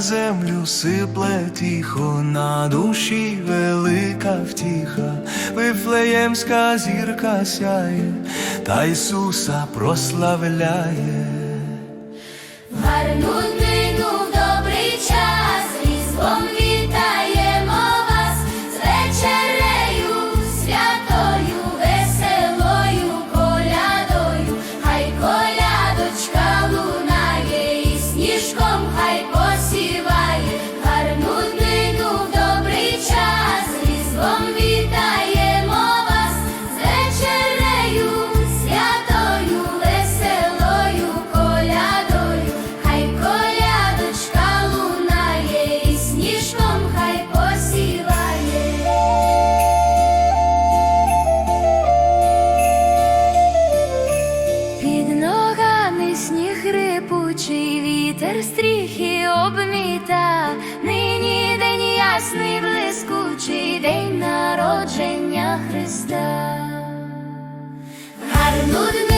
землю сипле тихо, на душі велика втіха, Вифлеємська зірка сяє, та Ісуса прославляє. Вітер стріхи обміта, нині день ясний, блискучий, день народження Христа. Гарну